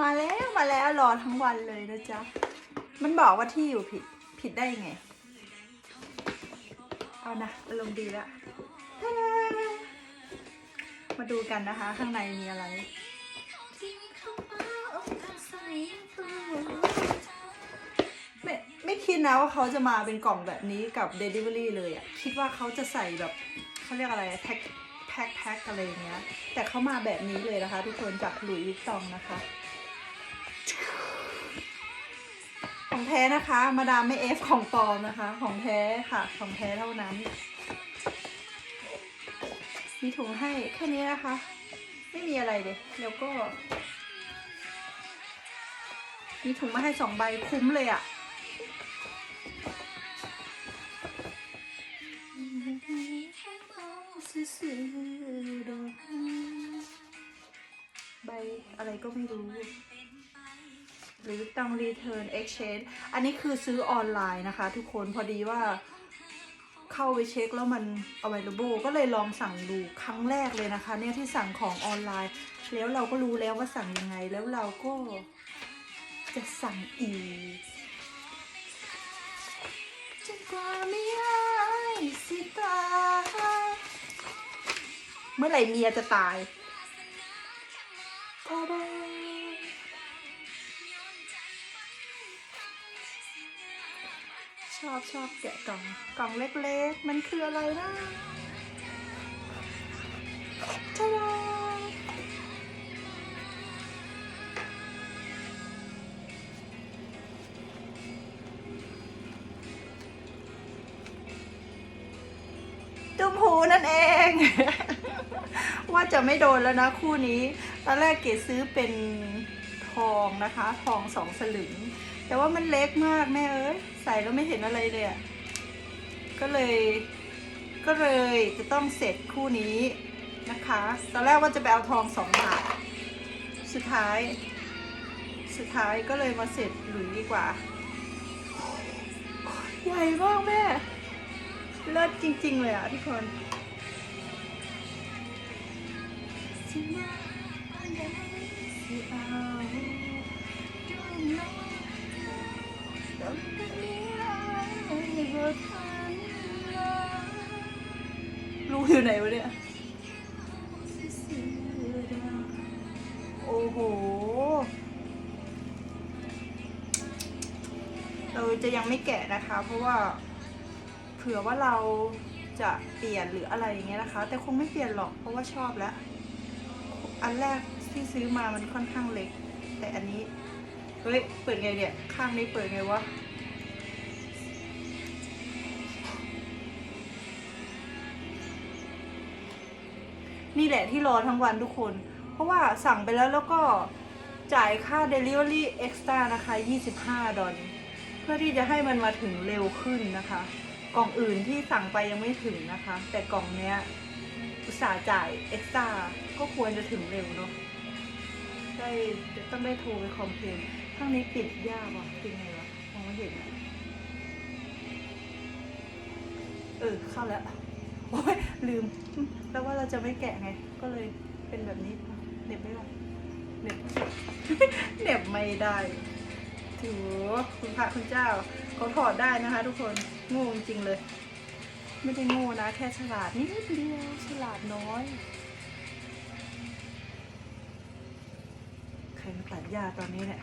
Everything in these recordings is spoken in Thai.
มาแล้วมาแล้วรอทั้งวันเลยนะจ๊ะ มันบอกว่าที่อยู่ผิดผิดได้ยังไง เอานะอารมณ์ดีแล้วทะมาดูกันนะคะ ข้างในมีอะไร ไม่ไม่คิดนะว่าเขาจะมาเป็นกล่องแบบนี้กับ Delivery เลยอะคิดว่าเขาจะใส่แบบเขาเรียกอะไรแพ็คแพ็คแพ็คอะไรอย่างเงี้ย แต่เขามาแบบนี้เลยนะคะ ทุกคนจากหลุยส์วิตตองนะคะ ของแท้นะคะ มาดามไม่เอฟของปลอมนะคะ ของแท้ค่ะ ของแท้เท่านั้น มีถุงให้แค่นี้นะคะ ไม่มีอะไรเลยแล้วก็ มีถุงมาให้สองใบคุ้มเลยอะ่ะใบอะไรก็ไม่รู้ หรือต้อง return exchange อันนี้คือซื้อออนไลน์นะคะ ทุกคนพอดีว่าเข้าไปเช็คแล้วมัน available ก็เลยลองสั่งดูครั้งแรกเลยนะคะ เนี่ยที่สั่งของออนไลน์ แล้วเราก็รู้แล้วว่าสั่งยังไง แล้วเราก็จะสั่งอีกจนกว่าไม่หายสิตายเมื่อไหร่เมียจะตายต ชอบชอบแกะกล่องกล่องเล็กๆ มันคืออะไรนะตาดาตุ้มหูนั่นเอง ว่าจะไม่โดนแล้วนะคู่นี้ ตอนแรกเกดซื้อเป็นทองนะคะ ทองสองสลึง แต่ว่ามันเล็กมากแม่เอ้ยใส่แล้วไม่เห็นอะไรเลยอะก็เลยก็เลยจะต้องเสร็จคู่นี้นะคะ ตอนแรกว่าจะไปเอาทองสองบาทสุดท้าย สุดท้ายก็เลยมาเสร็จหลุยดีกว่า ใหญ่มากแม่ เลิศจริง ๆ เลยอะทุกคนรู้ ลูกอยู่ไหนวะเนี่ย โอ้โห เราจะยังไม่แกะนะคะ เพราะว่าเผื่อว่าเราจะเปลี่ยนหรืออะไรอย่างเงี้ยนะคะ แต่คงไม่เปลี่ยนหรอกเพราะว่าชอบแล้ว อันแรกที่ซื้อมามันค่อนข้างเล็ก แต่อันนี้ เฮ้ย เปิดไงเนี่ย ข้างนี้เปิดไงวะ นี่แหละที่รอทั้งวันทุกคน เพราะว่าสั่งไปแล้วแล้วก็จ่ายค่า Delivery Extra นะคะ 25 ดอลเพื่อที่จะให้มันมาถึงเร็วขึ้นนะคะ กล่องอื่นที่สั่งไปยังไม่ถึงนะคะ แต่กล่องเนี้ยอุตส่าห์จ่ายเอ็กซ์ต้าก็ควรจะถึงเร็วเนาะได้จะต้องได้โทรไปคอมเพลนข้างนี้ปิดยากว่ะเป็นไงวะมองไม่เห็นอะเออ เข้าแล้ว โอ้ยลืม แล้วว่าเราจะไม่แกะไง ก็เลยเป็นแบบนี้เหน็บไม่ได้เหน็บเหน็บไม่ได้ถือคุณพระคุณเจ้าเขาถอดได้นะคะ ทุกคนโง่จริงเลย ไม่ได้โง่นะ แค่ฉลาดนิดเดียวฉลาดน้อย ใครมาตัดหญ้าตอนนี้เนี่ย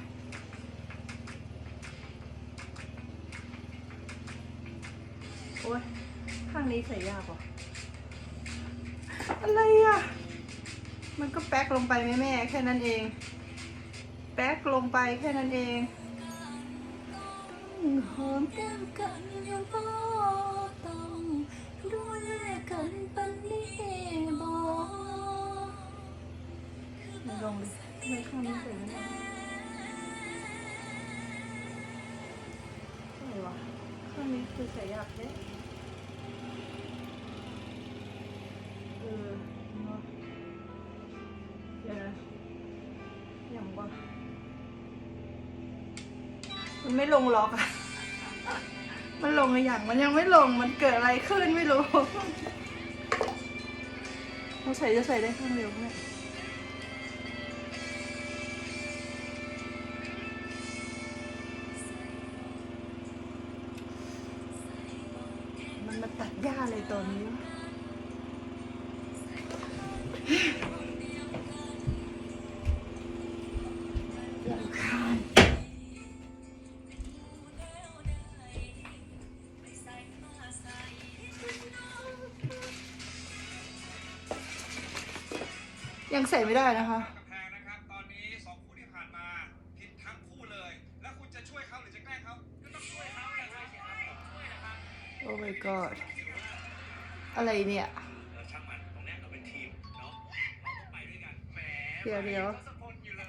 โอ้ยข้างนี้ใส่ยากว่ะ อะไรอะ มันก็แป๊กลงไปไหมแม่แค่นั้นเอง แป๊กลงไปแค่นั้นเองหอมแก้มกันยังบ่ต้องดูแลกันปันนี้บ่ลงดิทำไมข้างนี้ใส่ไม่ได้อะไรวะข้างนี้คือใส่ยากเด้เออ บ่ มันไม่ลงล็อกอะมันลงอะไรอย่าง มันยังไม่ลง มันเกิดอะไรขึ้นไม่รู้เราใส่จะใส่ได้ข้างเร็วเนี่ยมันมาตัดหญ้าเลยตอนนี้ ยังใส่ไม่ได้นะคะกำแพงนะครับตอนนี้สองคู่ที่ผ่านมาผิดทั้งคู่เลย แล้วคุณจะช่วยเขาหรือจะแกล้งเขาก็ต้องช่วยเขาแหละครับช่วยนะครับโอ้ my god อะไรเนี่ยเออช่างมันตรงเนี้ยเราเป็นทีมเนาะเราต้องไปด้วยกันแหมเดี๋ยวเดี๋ยวทศพลอยู่เลย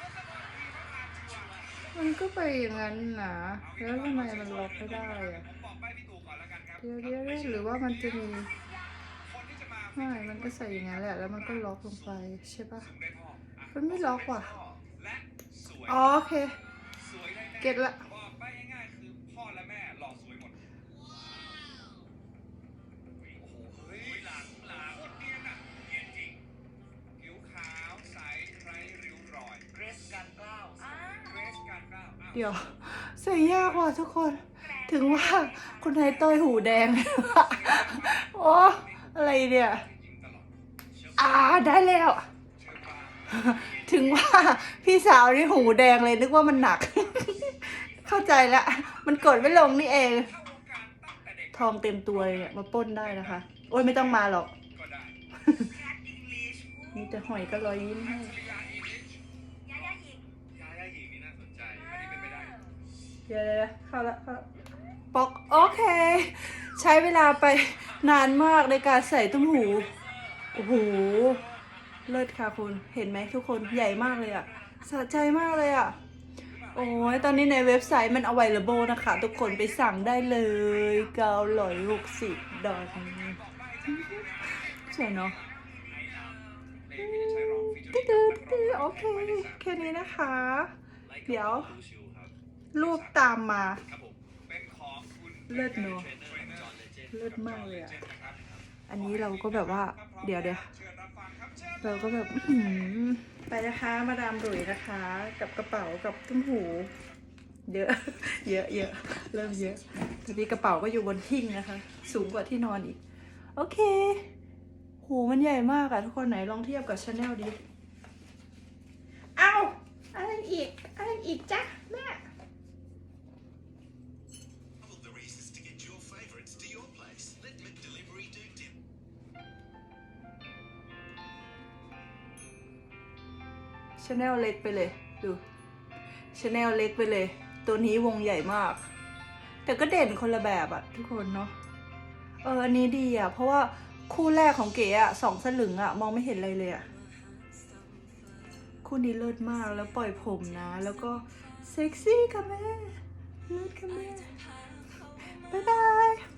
ทศพลทีมเขามาชัวร์มันก็ไปอย่างนั้นนะแล้วทำไมมันล็อกไม่ได้อะผมบอกใบพี่ตู่ก่อนแล้วกันครับเดี๋ยวเดี๋ยวเดี๋ยวหรือว่ามันจะมีคน ที่จะมาไม่มันก็ใส่อย่างนั้นแหละ แล้วมันก็ล็อกลงไปใช่ปะสูงได้พ่ออะมันไม่ล็อกว่ะและสวยอ๋อโอเคสวยได้แน่เก็ตละบอกใบง่ายๆคือพ่อและแม่หล่อสวยหมดโอ้โหเฮ้ยหลังหลังโคตรเนียนอะเนียนจริงผิวขาวใสไร้ริ้วรอยเกรสการกล้าวเกรสการกล้าวอ้าวเดี๋ยวใส่ยากว่ะทุกคน ถึงว่าคุณไทยเต้ยหูแดง โอ้ อะไรเนี่ยอ่าได้แล้ว ถึงว่าพี่สาวนี่หูแดงเลยนึกว่ามันหนัก เข้าใจละ มันกดไม่ลงนี่เอง ทองเต็มตัวเนี่ยมาป้นได้นะคะ โอ้ยไม่ต้องมาหรอกมีแต่หอยก็รอยยิ้มให้สุริยาอีลิชยาย่าหญิงยาย่าหญิงนี่น่าสนใจอันนี้เดี๋ยวเดี๋ยวเข้าละเข้าละปอกโอเค ใช้เวลาไป นานมากในการใส่ตุ้มหู โอ้โห เลิศค่ะคุณ เห็นไหมทุกคน ใหญ่มากเลยอะสะใจมากเลยอะโอ้ย ตอนนี้ในเว็บไซต์มัน available นะคะ ทุกคนไปสั่งได้เลยเก้าร้อยหกสิบดอลลาร์สวยเนาะเพลงที่จะใช้ร้องฟีเจอตึ๊ริ่ดงตึ๊กับดนักร้อโอเค แค่นี้นะคะ เดี๋ยว รูปตามมา เลิศเนอะ เนอร์จอห์นเลเจนด์เลิศมากเลยอะจนด์นะอันนี้เราก็แบบว่า เดี๋ยวเดี๋ยวเราก็แบบไปนะคะมาดามดุยนะคะ กับกระเป๋ากับตุ้มหู เยอะ เยอะเยอะเริ่มเยอะตอนนี้กระเป๋าก็อยู่บนหิ้งนะคะ สูงกว่าที่นอนอีก โอเคหูมันใหญ่มากอะทุกคนไหนลองเทียบกับชาแนลดิ เอาอะไรอีก อะไรอีกจ๊ะ ชาแนลเล็กไปเลย ดูชาแนลเล็กไปเลย ตัวนี้วงใหญ่มาก แต่ก็เด่นคนละแบบอะทุกคนเนาะเอออันนี้ดีอะเพราะว่าคู่แรกของเก๋อะสองสลึงอะมองไม่เห็นอะไรเลยอะคู่นี้เลิศมากแล้วปล่อยผมนะ แล้วก็เซ็กซี่ค่ะแม่เลิศค่ะแม่บ๊ายบาย